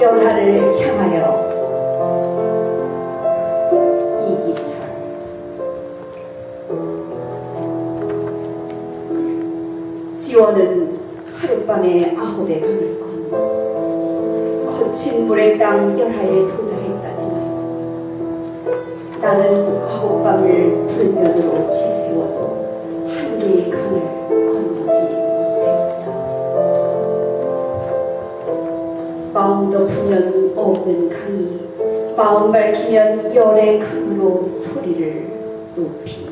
열하를 향하여 이기철 지원은 하룻밤에 아홉의 강을 건너 거친 물의 땅 열하에 도달했다지만 나는 아홉 밤을 불면으로 지새 마음 높으면 없는 강이 마음 밝히면 열의 강으로 소리를 높인다.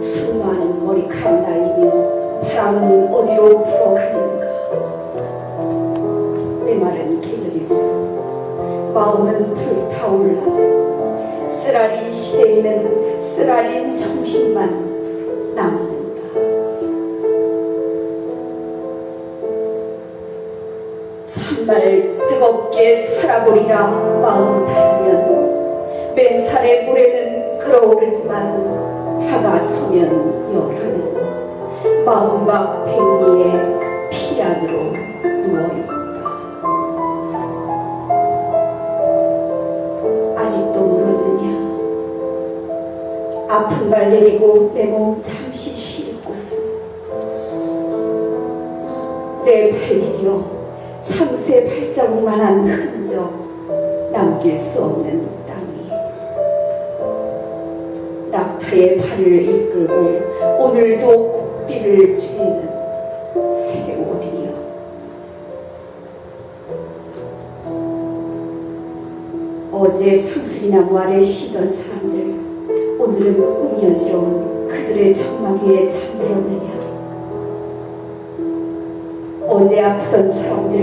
수많은 머리카락 날리며 바람은 어디로 불어가는가 메마른 계절일수록 마음은 불타올라 쓰라린 시대에는 쓰라린 정신만 참말 뜨겁게 살아보리라 마음 다지면 맨살의 물에는 끓어오르지만 다가서면 열하는 마음과 백미의 피안으로 누워있다. 아직도 멀었느냐? 아픈 발 내리고 내 몸 잠시 쉴 곳은 내 발디디어 참새 발자국만한 흔적 남길 수 없는 땅 위에 낙타의 발을 이끌고 오늘도 고삐를 죄는 세월이여. 어제 상수리나무 아래 쉬던 사람들 오늘은 꿈이어지러운 그들의 정막 위에 잠들었느냐 어제 아프던 사람들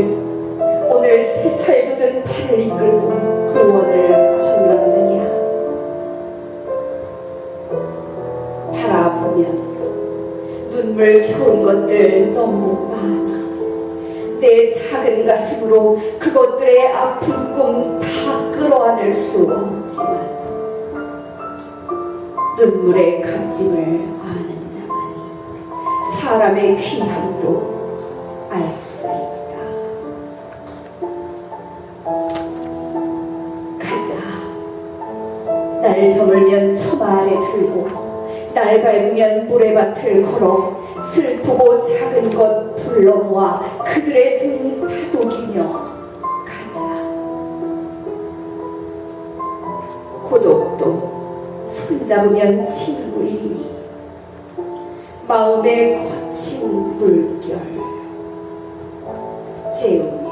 오늘 세살 돋은 팔을 이끌고 그 원을 건넜느냐? 바라보면 눈물 겨운 것들 너무 많아. 내 작은 가슴으로 그것들의 아픈 꿈 다 끌어안을 수 없지만 눈물의 값짐을 아는 자만이 사람의 귀함도 날 저물면 아래 들고, 날 밝으면 모래밭을 걸어 슬프고 작은 것 불러 모아 그들의 등 다독이며 가자. 고독도 손잡으면 친구이니 마음의 거친 물결 재우며